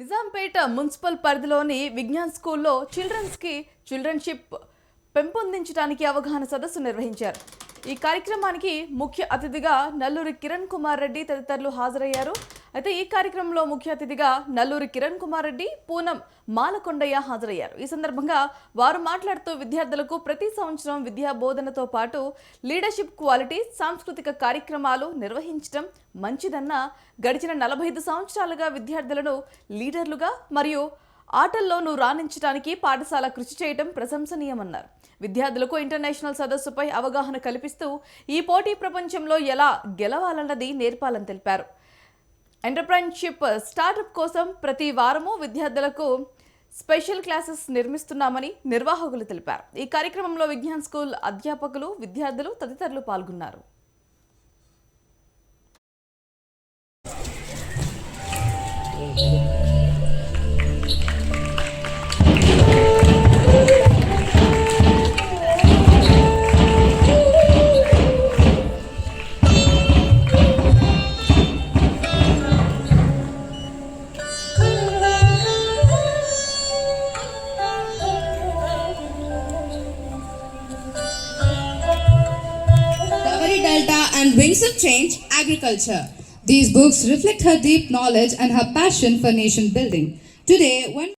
Nizampet municipal పరిధిలోని విజ్ఞాన్ స్కూల్లో చిల్డ్రన్స్కి చిల్డ్రన్షిప్ పెంపొందించడానికి అవగాహన సదస్సు నిర్వహించారు. ఈ కార్యక్రమానికి ముఖ్య అతిథిగా నల్లూరి కిరణ్ కుమార్ రెడ్డి తదితరులు హాజరయ్యారు. అయితే ఈ కార్యక్రమంలో ముఖ్య అతిథిగా నల్లూరి కిరణ్ కుమార్ రెడ్డి పూనం మాలకొండయ్య హాజరయ్యారు. ఈ సందర్భంగా వారు మాట్లాడుతూ విద్యార్థులకు ప్రతి సంవత్సరం విద్యా బోధనతో పాటు లీడర్షిప్ క్వాలిటీ సాంస్కృతిక కార్యక్రమాలు నిర్వహించడం మంచిదన్న గడిచిన నలభై ఐదు సంవత్సరాలుగా విద్యార్థులను లీడర్లుగా మరియు ఆటల్లోనూ రాణించడానికి పాఠశాల కృషి చేయడం ప్రశంసనీయమన్నారు. విద్యార్థులకు ఇంటర్నేషనల్ సదస్సుపై అవగాహన కల్పిస్తూ ఈ పోటీ ప్రపంచంలో ఎలా గెలవాలన్నది నేర్పాలని తెలిపారు. ఎంటర్ప్రైన్షిప్ స్టార్టప్ కోసం ప్రతి వారము విద్యార్థులకు స్పెషల్ క్లాసెస్ నిర్మిస్తున్నామని నిర్వాహకులు తెలిపారు. ఈ కార్యక్రమంలో విజ్ఞాన్ స్కూల్ అధ్యాపకులు విద్యార్థులు తదితరులు పాల్గొన్నారు. Kaveri and Wings of Change Agriculture. These books reflect her deep knowledge and her passion for nation building. Today, when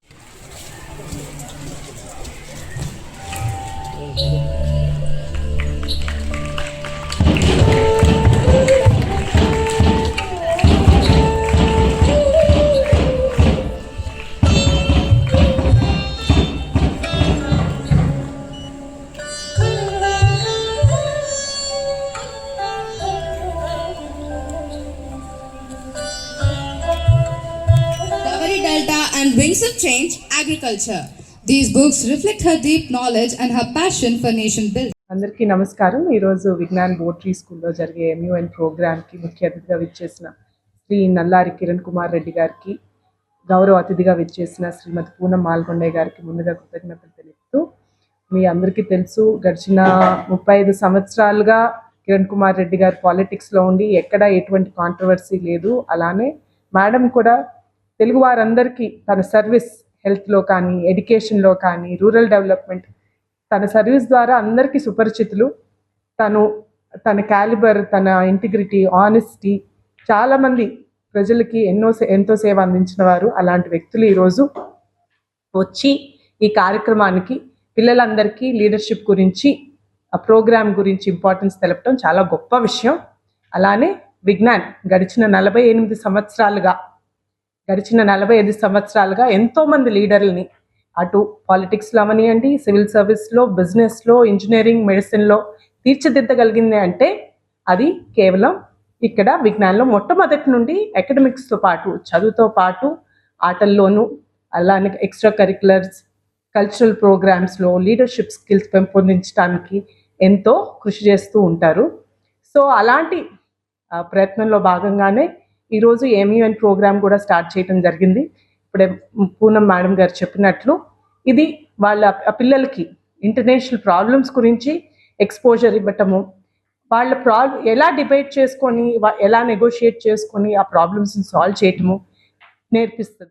Kaveri Delta and Wings of Change Agriculture. These books reflect her deep knowledge and her passion for nation building. అందరికీ నమస్కారం ఈరోజు విజ్ఞాన్ బోట్రీ స్కూల్లో జరిగే MUN ప్రోగ్రామ్కి ముఖ్య అతిథిగా విచ్చేసిన శ్రీ నల్లారి కిరణ్ కుమార్ రెడ్డి గారికి గౌరవ అతిథిగా విచ్చేసిన శ్రీమతి పూనం మాల్కొండయ్య గారికి ముందుగా కృతజ్ఞతలు తెలుపుతూ మీ అందరికీ తెలుసు గడిచిన ముప్పై ఐదు సంవత్సరాలుగా కిరణ్ కుమార్ రెడ్డి గారు పాలిటిక్స్లో ఉండి ఎక్కడ ఎటువంటి కాంట్రవర్సీ లేదు అలానే మేడం కూడా తెలుగు వారందరికీ తన సర్వీస్ హెల్త్లో కానీ ఎడ్యుకేషన్లో కానీ రూరల్ డెవలప్మెంట్ తన సర్వీస్ ద్వారా అందరికీ సుపరిచితులు. తను తన క్యాలిబర్ తన ఇంటిగ్రిటీ ఆనెస్టీ చాలామంది ప్రజలకి ఎన్నో సే- ఎంతో సేవ అందించిన వారు అలాంటి వ్యక్తులు ఈరోజు వచ్చి ఈ కార్యక్రమానికి పిల్లలందరికీ లీడర్షిప్ గురించి ఆ ప్రోగ్రామ్ గురించి ఇంపార్టెన్స్ తెలపడం చాలా గొప్ప విషయం. అలానే విజ్ఞాన్ గడిచిన నలభై ఎనిమిది సంవత్సరాలుగా గడిచిన నలభై ఐదు సంవత్సరాలుగా ఎంతో మంది లీడర్లని అటు పాలిటిక్స్లో అవనియండి సివిల్ సర్వీస్లో బిజినెస్లో ఇంజనీరింగ్ మెడిసిన్లో తీర్చిదిద్దగలిగింది అంటే అది కేవలం ఇక్కడ విజ్ఞానంలో మొట్టమొదటి నుండి అకాడమిక్స్తో పాటు చదువుతో పాటు ఆటల్లోనూ అలానే ఎక్స్ట్రా కరికులర్స్ కల్చరల్ ప్రోగ్రామ్స్లో లీడర్షిప్ స్కిల్స్ పెంపొందించడానికి ఎంతో కృషి చేస్తూ ఉంటారు. సో అలాంటి ప్రయత్నంలో భాగంగానే ఈరోజు ఏమీఎన్ ప్రోగ్రామ్ కూడా స్టార్ట్ చేయడం జరిగింది. ఇప్పుడే పూనం మేడం గారు చెప్పినట్లు ఇది వాళ్ళ పిల్లలకి ఇంటర్నేషనల్ ప్రాబ్లమ్స్ గురించి ఎక్స్పోజర్ ఇవ్వటము వాళ్ళ ప్రాబ్ ఎలా డిబేట్ చేసుకొని ఎలా నెగోషియేట్ చేసుకొని ఆ ప్రాబ్లమ్స్ని సాల్వ్ చేయటము నేర్పిస్తుంది.